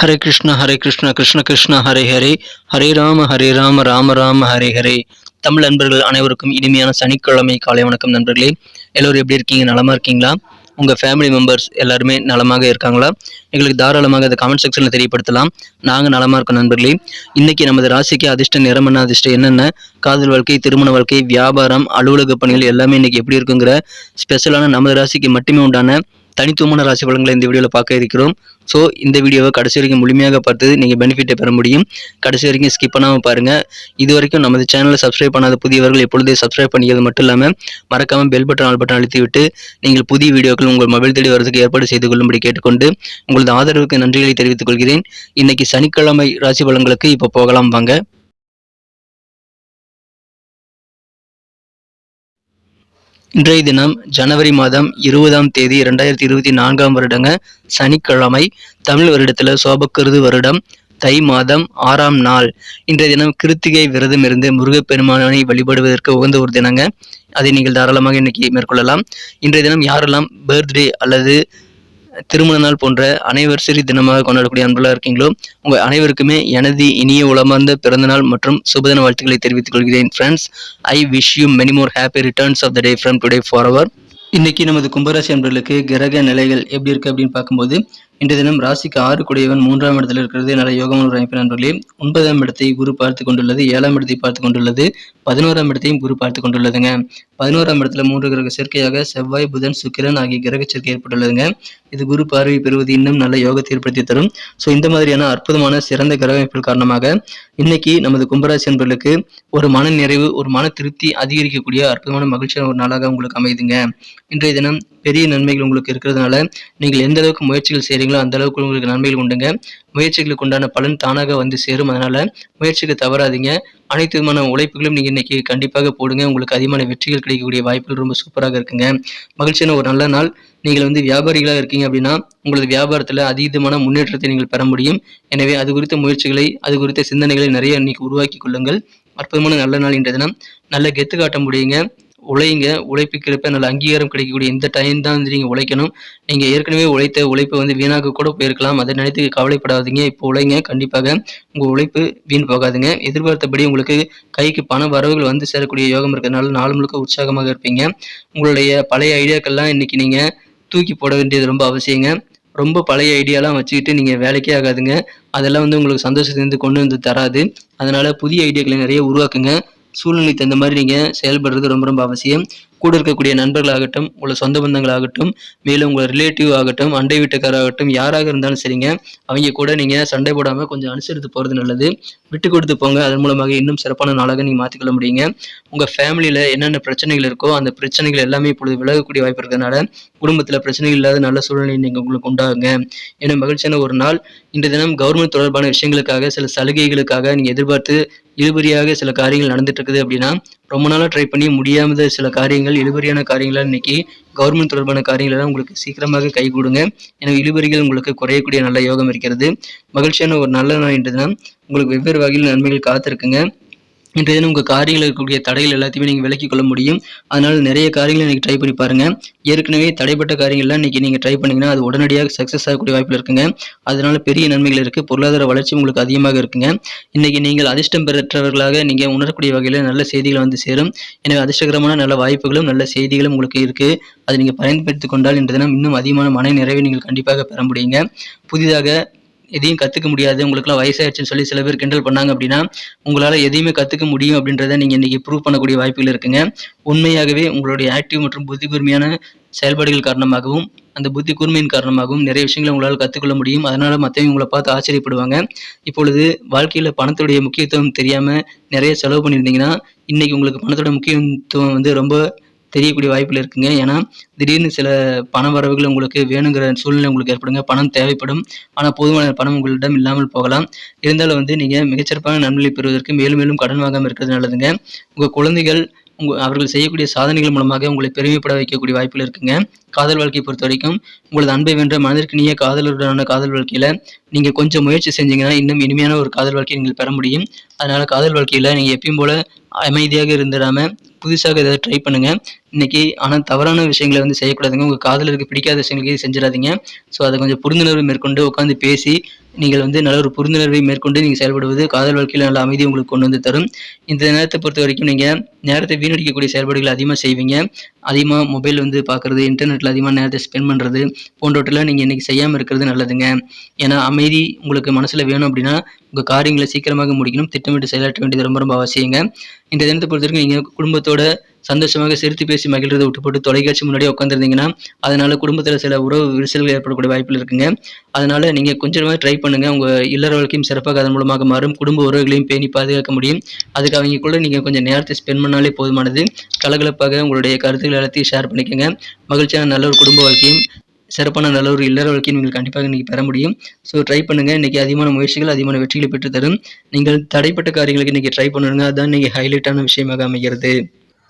ஹரே கிருஷ்ணா ஹரே கிருஷ்ணா கிருஷ்ண கிருஷ்ண ஹரே ஹரே. ஹரே ராம ஹரே ராம ராம ராம ஹரே ஹரே. தமிழ் நண்பர்கள் அனைவருக்கும் இனிமையான சனிக்கிழமை காலை வணக்கம் நண்பர்களே. எல்லோரும் எப்படி இருக்கீங்க? நலமா இருக்கீங்களா? உங்கள் ஃபேமிலி மெம்பர்ஸ் எல்லாருமே நலமாக இருக்காங்களா? எங்களுக்கு தாராளமாக அதை கமெண்ட் செக்ஷனில் தெரியப்படுத்தலாம். நாங்கள் நலமாக இருக்கோம் நண்பர்களே. இன்றைக்கி நமது ராசிக்கு அதிர்ஷ்ட நிறம் அதிர்ஷ்டம் என்னென்ன? காதல் வாழ்க்கை திருமண வாழ்க்கை வியாபாரம் அலுவலக பணிகள் எல்லாமே இன்றைக்கி எப்படி இருக்குங்கிற ஸ்பெஷலான நமது ராசிக்கு மட்டுமே உண்டான தனித்துவமான ராசி பலன்களை இந்த வீடியோவில் பார்க்க இருக்கிறோம். ஸோ இந்த வீடியோவை கடைசி வரைக்கும் முழுமையாக பார்த்து நீங்கள் பெனிஃபிட்டை பெற முடியும். கடைசி வரைக்கும் ஸ்கிப் பண்ணாமல் பாருங்கள் இது வரைக்கும் நமது சேனலை சப்ஸ்கிரைப் பண்ணாத புதியவர்கள் எப்பொழுதே சப்ஸ்கிரைப் பண்ணிக்கிறது மட்டும் இல்லாமல் மறக்காமல் பெல் பட்டன் ஆல் பட்டன் அழுத்தி விட்டு நீங்கள் புதிய வீடியோக்கள் உங்கள் மொபைல் தேடி வரதுக்கு ஏற்பாடு செய்து கொள்ளும்படி கேட்டுக்கொண்டு உங்களது ஆதரவுக்கு நன்றிகளை தெரிவித்துக் கொள்கிறேன். இன்னைக்கு சனிக்கிழமை ராசி பலன்களுக்கு இப்போ போகலாம் வாங்க. இன்றைய தினம் ஜனவரி மாதம் இருபதாம் தேதி இரண்டாயிரத்தி இருபத்தி நான்காம் வருடங்க சனிக்கிழமை தமிழ் வருடத்தில் சோபக்கருது வருடம் தை மாதம் ஆறாம் நாள். இன்றைய தினம் கிருத்திகை விரதம் இருந்து முருகப்பெருமானை வழிபடுவதற்கு உகந்த ஒரு தினங்க. அதை நீங்கள் தாராளமாக இன்னைக்கு மேற்கொள்ளலாம். இன்றைய தினம் யாரெல்லாம் பர்த்டே அல்லது திருமண நாள் போன்ற அனைவர்சரி தினமாக கொண்டாடக்கூடிய அன்பர்களாக இருக்கீங்களோ உங்கள் அனைவருக்குமே எனது இனிய உளமார்ந்த பிறந்தநாள் மற்றும் சுபதின வாழ்த்துக்களை தெரிவித்துக் கொள்கிறேன். Friends I wish you many more happy returns of the day from today for our இன்னைக்கு நமது கும்பராசி அன்பர்களுக்கு கிரக நிலைகள் எப்படி இருக்கு அப்படின்னு பார்க்கும்போது இன்றைய தினம் ராசிக்கு ஆறு குடையவன் மூன்றாம் இடத்தில் இருக்கிறது. நல்ல யோகமான ஒரு அமைப்பு நண்பர்களே. ஒன்பதாம் இடத்தை குரு பார்த்து கொண்டுள்ளது. ஏழாம் இடத்தை பார்த்து கொண்டுள்ளது. பதினோராம் இடத்தையும் குரு பார்த்து கொண்டுள்ளதுங்க. பதினோராம் இடத்துல மூன்று கிரக சேர்க்கையாக செவ்வாய் புதன் சுக்கிரன் ஆகிய கிரக சேர்க்கை ஏற்பட்டுள்ளதுங்க. இது குரு பார்வை பெறுவது இன்னும் நல்ல யோகத்தை ஏற்படுத்தி தரும். ஸோ இந்த மாதிரியான அற்புதமான சிறந்த கிரக அமைப்புகள் காரணமாக இன்னைக்கு நமது கும்பராசி அன்பர்களுக்கு ஒரு மன நிறைவு ஒரு மன திருப்தி அதிகரிக்கக்கூடிய அற்புதமான மகிழ்ச்சியான ஒரு நாளாக உங்களுக்கு அமைதுங்க. இன்றைய தினம் பெரிய நன்மைகள் உங்களுக்கு இருக்கிறதுனால நீங்கள் எந்த அளவுக்கு முயற்சிகள் செய்கிறீங்க பண்ணுறீங்களோ அந்த அளவுக்கு உங்களுக்கு நன்மைகள் உண்டுங்க. முயற்சிகளுக்கு உண்டான பலன் தானாக வந்து சேரும். அதனால முயற்சிக்கு தவறாதீங்க. அனைத்து விதமான உழைப்புகளும் நீங்கள் இன்னைக்கு கண்டிப்பாக போடுங்க. உங்களுக்கு அதிகமான வெற்றிகள் கிடைக்கக்கூடிய வாய்ப்புகள் ரொம்ப சூப்பராக இருக்குங்க. மகிழ்ச்சியான ஒரு நல்ல நாள். நீங்கள் வந்து வியாபாரிகளாக இருக்கீங்க அப்படின்னா உங்களது வியாபாரத்தில் அதீதமான முன்னேற்றத்தை நீங்கள் பெற முடியும். எனவே அது குறித்த முயற்சிகளை அது குறித்த சிந்தனைகளை நிறைய இன்னைக்கு உருவாக்கி கொள்ளுங்கள். அற்புதமான நல்ல நாள் இன்றைய தினம். நல்ல கெத்து காட்ட முடியுங்க. உழைங்க உழைப்புக்கிறப்ப நல்ல அங்கீகாரம் கிடைக்கக்கூடிய இந்த டைம் தான் வந்து நீங்கள் உழைக்கணும். நீங்கள் ஏற்கனவே உழைத்த உழைப்பை வந்து வீணாக கூட போயிருக்கலாம். அதை நினைத்து கவலைப்படாதீங்க. இப்போ உழைங்க கண்டிப்பாக உங்கள் உழைப்பு வீண் போகாதுங்க. எதிர்பார்த்தபடி உங்களுக்கு கைக்கு பண வரவுகள் வந்து சேரக்கூடிய யோகம் இருக்கிறதுனால நாள் முழுக்க உற்சாகமாக இருப்பீங்க. உங்களுடைய பழைய ஐடியாக்கள்லாம் இன்னைக்கு நீங்கள் தூக்கி போட வேண்டியது ரொம்ப அவசியங்க. ரொம்ப பழைய ஐடியாலாம் வச்சுக்கிட்டு நீங்கள் வேலைக்கே ஆகாதுங்க. அதெல்லாம் வந்து உங்களுக்கு சந்தோஷத்துலேருந்து கொண்டு வந்து தராது. அதனால் புதிய ஐடியாக்களை நிறைய உருவாக்குங்க. சூழ்நிலைக்கு தகுந்த மாதிரி நீங்கள் செயல்படுறது ரொம்ப ரொம்ப அவசியம். கூட இருக்கக்கூடிய நண்பர்களாகட்டும் உங்களை சொந்த பந்தங்களாகட்டும் மேலும் உங்கள் ரிலேட்டிவ் ஆகட்டும் அண்டை வீட்டுக்காராகட்டும் யாராக இருந்தாலும் சரிங்க. அவங்க கூட நீங்கள் சண்டை போடாமல் கொஞ்சம் அனுசரித்து போகிறது நல்லது. விட்டு கொடுத்து போங்க. அதன் மூலமாக இன்னும் சிறப்பான நாளாக நீங்கள் மாற்றிக்கொள்ள முடியுங்க. உங்கள் ஃபேமிலியில் என்னென்ன பிரச்சனைகள் இருக்கோ அந்த பிரச்சனைகள் எல்லாமே இப்பொழுது விலகக்கூடிய வாய்ப்பு இருக்கிறதுனால குடும்பத்தில் பிரச்சனைகள் இல்லாத நல்ல சூழ்நிலை நீங்கள் உங்களுக்கு உண்டாகுங்க. ஏன்னா மகிழ்ச்சியான ஒரு நாள். இன்றைய தினம் கவர்மெண்ட் தொடர்பான விஷயங்களுக்காக சில சலுகைகளுக்காக நீங்கள் எதிர்பார்த்து இழுபறியாக சில காரியங்கள் நடந்துட்டு இருக்குது அப்படின்னா ரொம்ப நாளாக ட்ரை பண்ணி முடியாத சில காரியங்கள் இழுபறியான காரியங்களாக இன்னைக்கு கவர்மெண்ட் தொடர்பான காரியங்கள் எல்லாம் உங்களுக்கு சீக்கிரமாக கை கொடுங்க. எனவே இழுபறிகள் உங்களுக்கு குறையக்கூடிய நல்ல யோகம் இருக்கிறது. மகிழ்ச்சியான ஒரு நல்ல நாள் என்றதுனா உங்களுக்கு வெவ்வேறு வகையில் நன்மைகள் காத்திருக்குங்க. இன்றைய தினம் உங்கள் காரியங்கள் இருக்கக்கூடிய தடைகள் எல்லாத்தையுமே நீங்கள் விலக்கிக் கொள்ள முடியும். அதனால் நிறைய காரியங்களை இன்றைக்கி ட்ரை பண்ணி பாருங்கள் ஏற்கனவே தடைப்பட்ட காரியங்கள்லாம் இன்றைக்கி நீங்கள் ட்ரை பண்ணிங்கன்னா அது உடனடியாக சக்ஸஸ் ஆகக்கூடிய வாய்ப்பில் இருக்குங்க. அதனால் பெரிய நன்மைகள் இருக்குது பொருளாதார வளர்ச்சி உங்களுக்கு அதிகமாக இருக்குங்க. இன்றைக்கி நீங்கள் அதிர்ஷ்டம் பெற்றவர்களாக நீங்கள் உணரக்கூடிய வகையில் நல்ல செய்திகள் வந்து சேரும். எனவே அதிர்ஷ்டகரமான நல்ல வாய்ப்புகளும் நல்ல செய்திகளும் உங்களுக்கு இருக்குது அதை நீங்கள் பயன்படுத்திக் கொண்டால் இன்றைய தினம் இன்னும் அதிகமான மன நிறைவை நீங்கள் கண்டிப்பாக பெற முடியுங்க. புதிதாக எதையும் கற்றுக்க முடியாது உங்களுக்குலாம் வயசாயிடுச்சுன்னு சொல்லி சில பேர் கிண்டல் பண்ணாங்க அப்படின்னா உங்களால் எதையுமே கற்றுக்க முடியும் அப்படின்றத நீங்கள் இன்றைக்கி ப்ரூவ் பண்ணக்கூடிய வாய்ப்புகள் இருக்குங்க. உண்மையாகவே உங்களுடைய ஆக்டிவ் மற்றும் புத்தி கூர்மையான செயல்பாடுகள் காரணமாகவும் அந்த புத்தி கூர்மையின் காரணமாகவும் நிறைய விஷயங்களை உங்களால் கற்றுக்கொள்ள முடியும். அதனால் மற்றவங்க உங்களை பார்த்து ஆச்சரியப்படுவாங்க. இப்பொழுது வாழ்க்கையில் பணத்துடைய முக்கியத்துவம் தெரியாமல் நிறைய செலவு பண்ணியிருந்தீங்கன்னா இன்றைக்கி உங்களுக்கு பணத்தோட முக்கியத்துவம் வந்து ரொம்ப தெரியக்கூடிய வாய்ப்பில் இருக்குங்க. ஏன்னா திடீர்னு சில பண வரவுகள் உங்களுக்கு வேணுங்கிற சூழ்நிலை உங்களுக்கு ஏற்படுங்க. பணம் தேவைப்படும். ஆனால் போதுமான பணம் உங்களிடம் இல்லாமல் போகலாம். இருந்தாலும் வந்து நீங்கள் மிகச்சிறப்பான நன்மையை பெறுவதற்கு மேலும் மேலும் கடன் வாங்காமல் இருக்கிறது நல்லதுங்க. உங்கள் குழந்தைகள் உங்கள் அவர்கள் செய்யக்கூடிய சாதனைகள் மூலமாக உங்களை பெருமைப்பட வைக்கக்கூடிய வாய்ப்புகள் இருக்குங்க. காதல் வாழ்க்கையை பொறுத்த வரைக்கும் உங்களது அன்பை வென்ற மனதிற்கினிய காதலருடனான காதல் வாழ்க்கையில் நீங்கள் கொஞ்சம் முயற்சி செஞ்சீங்கன்னா இன்னும் இனிமையான ஒரு காதல் வாழ்க்கையை நீங்கள் பெற முடியும். அதனால் காதல் வாழ்க்கையில் நீங்கள் எப்பயும் போல் அமைதியாக இருந்துடாமல் புதுசாக ஏதாவது ட்ரை பண்ணுங்கள் இன்றைக்கி ஆனால் தவறான விஷயங்களை வந்து செய்யக்கூடாதுங்க. உங்கள் காதலருக்கு பிடிக்காத விஷயங்களுக்கு செஞ்சிடாதீங்க. ஸோ அதை கொஞ்சம் புரிந்துணர்வு மேற்கொண்டு உட்காந்து பேசி நீங்கள் வந்து நல்ல ஒரு புரிந்துணர்வை மேற்கொண்டு நீங்கள் செயல்படுவது காதல் வாழ்க்கையில் நல்ல அமைதி உங்களுக்கு கொண்டு வந்து தரும். இந்த நேரத்தை பொறுத்த வரைக்கும் நீங்கள் நேரத்தை வீணடிக்கக்கூடிய செயல்பாடுகள் அதிகமாக செய்வீங்க. அதிகமாக மொபைல் வந்து பார்க்குறது இன்டர்நெட்டில் அதிகமாக நேரத்தை ஸ்பெண்ட் பண்ணுறது போன்றவற்றெல்லாம் நீங்கள் இன்றைக்கி செய்யாமல் இருக்கிறது நல்லதுங்க. ஏன்னா அமைதி உங்களுக்கு மனசில் வேணும் அப்படின்னா உங்கள் காரியங்களை சீக்கிரமாக முடிக்கணும். திட்டமிட்டு செயலாற்ற வேண்டியது ரொம்ப ரொம்ப அவசியங்க. இந்த தினத்தை பொறுத்த வரைக்கும் நீங்கள் குடும்பத்தோட சந்தோஷமாக சிரித்து பேசி மகிழ்றதை விட்டுப்போட்டு தொலைக்காட்சி முன்னாடி உட்காந்துருந்தீங்கன்னா அதனால குடும்பத்தில் சில உறவு விரிசல்கள் ஏற்படக்கூடிய வாய்ப்பில் இருக்குங்க. அதனால நீங்கள் கொஞ்சமாக ட்ரை பண்ணுங்க. உங்க இல்லற வாழ்க்கையும் சிறப்பாக அதன் மூலமாக மாறும். குடும்ப உறவுகளையும் பேணி பாதுகாக்க முடியும். அதுக்கு அவங்க கூட நீங்கள் கொஞ்சம் நேரத்தை ஸ்பெண்ட் பண்ணாலே போதுமானது. கலகலப்பாக உங்களுடைய கருத்துக்கள் எல்லாத்தையும் ஷேர் பண்ணிக்கோங்க. மகிழ்ச்சியான நல்ல ஒரு குடும்ப வாழ்க்கையும் சிறப்பான நல்ல ஒரு இல்லற வாழ்க்கையை நீங்கள் கண்டிப்பாக இன்றைக்கி பெற முடியும். ஸோ ட்ரை பண்ணுங்கள் இன்றைக்கி அதிகமான முயற்சிகள் அதிகமான வெற்றிகளை பெற்று தரும். நீங்கள் தடைப்பட்ட காரியங்களுக்கு இன்றைக்கி ட்ரை பண்ணுங்க. அதுதான் இன்றைக்கி ஹைலைட்டான விஷயமாக அமைகிறது.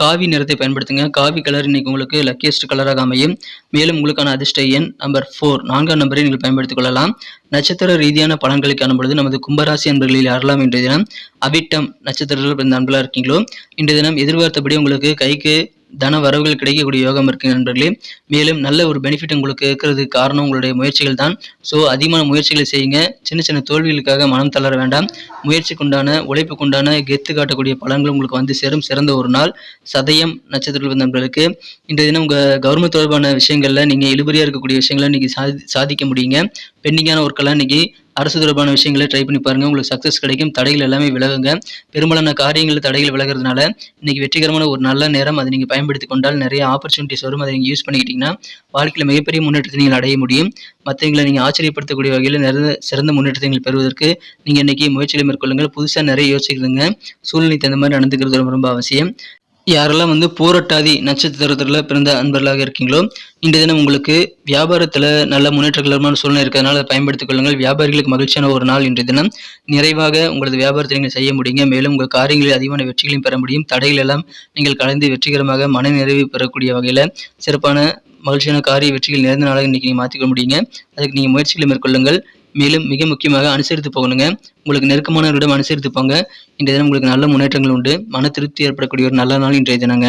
காவி நிறத்தை பயன்படுத்துங்க. காவி கலர் இன்னைக்கு உங்களுக்கு லக்கியஸ்ட் கலராக அமையும். மேலும் உங்களுக்கான அதிர்ஷ்ட எண் நம்பர் ஃபோர் நான்காம் நம்பரை நீங்கள் பயன்படுத்திக் கொள்ளலாம். நட்சத்திர ரீதியான பலன்களை காணும்பொழுது நமது கும்பராசி அன்பர்களில் யாரெல்லாம் இன்றைய தினம் அவிட்டம் நட்சத்திரத்தில் பிறந்த அன்பர்களாக இருக்கீங்களோ இன்றைய தினம் எதிர்பார்த்தபடி உங்களுக்கு கைக்கு தன வரவுகள் கிடைக்கக்கூடிய யோகம் இருக்கு நண்பர்களே. மேலும் நல்ல ஒரு பெனிஃபிட் உங்களுக்கு இருக்கிறதுக்கு காரணம் உங்களுடைய முயற்சிகள் தான். ஸோ அதிகமான முயற்சிகளை செய்யுங்க. சின்ன சின்ன தோல்விகளுக்காக மனம் தளர வேண்டாம். முயற்சிக்குண்டான உழைப்புக்குண்டான கெத்து காட்டக்கூடிய பலன்கள் உங்களுக்கு வந்து சேரும். சிறந்த ஒரு நாள். சதயம் நட்சத்திர நண்பர்களுக்கு. இன்றைய தினம் உங்கள் கவர்மெண்ட் தொடர்பான விஷயங்களில் நீங்கள் இழுபறியாக இருக்கக்கூடிய விஷயங்களை நீங்கள் சாதி சாதிக்க முடியுங்க. பெண்டிங்கான ஒர்க்கெல்லாம் இன்றைக்கி அரசு தொடர்பான விஷயங்களை ட்ரை பண்ணி பாருங்க. உங்களுக்கு சக்ஸஸ் கிடைக்கும். தடைகள் எல்லாமே விலகுங்க. பெரும்பாலான காரியங்கள் தடைகள் விலகிறதுனால இன்னைக்கு வெற்றிகரமான ஒரு நல்ல நேரம் அதை நீங்கள் பயன்படுத்தி கொண்டால் நிறைய ஆப்பர்ச்சுனிட்டிஸ் வரும். அதை நீங்கள் யூஸ் பண்ணிக்கிட்டீங்கன்னா வாழ்க்கையில் மிகப்பெரிய முன்னேற்றத்தை நீங்கள் அடைய முடியும். மற்றவங்களை நீங்கள் ஆச்சரியப்படுத்தக்கூடிய வகையில் நிறைய சிறந்த முன்னேற்றத்தை நீங்கள் பெறுவதற்கு நீங்கள் இன்னைக்கு முயற்சிகளை மேற்கொள்ளுங்கள். புதுசாக நிறைய யோசிக்கிறதுங்க. சூழ்நிலை தகுந்த மாதிரி நடந்துக்கிறது ரொம்ப ரொம்ப அவசியம். யாரெல்லாம் வந்து போராட்டாதி நட்சத்திரத்தில் பிறந்த அன்பர்களாக இருக்கீங்களோ இந்த தினம் உங்களுக்கு வியாபாரத்தில் நல்ல முன்னேற்றகரமான சூழ்நிலை இருக்கிறதுனால அதை பயன்படுத்திக் கொள்ளுங்கள். வியாபாரிகளுக்கு மகிழ்ச்சியான ஒரு நாள் இன்றைய தினம். நிறைவாக உங்களது வியாபாரத்தை நீங்கள் செய்ய முடியுங்க. மேலும் உங்கள் காரியங்களில் அதிகமான வெற்றிகளையும் பெற முடியும். தடைகள் எல்லாம் நீங்கள் கலந்து வெற்றிகரமாக மன நிறைவு பெறக்கூடிய வகையில் சிறப்பான மகிழ்ச்சியான காரிய வெற்றிகள் நிறைந்த நாளாக இன்றைக்கி நீங்கள் மாற்றிக்கொள்ள முடியுங்க. அதுக்கு நீங்கள் முயற்சிகளை மேற்கொள்ளுங்கள். மேலும் மிக முக்கியமாக அனுசரித்து போகணுங்க. உங்களுக்கு நெருக்கமானவரிடம் அனுசரித்து போங்க. இன்றைய தினம் உங்களுக்கு நல்ல முன்னேற்றங்கள் உண்டு. மன திருப்தி ஏற்படக்கூடிய ஒரு நல்ல நாள் இன்றைய தினங்க.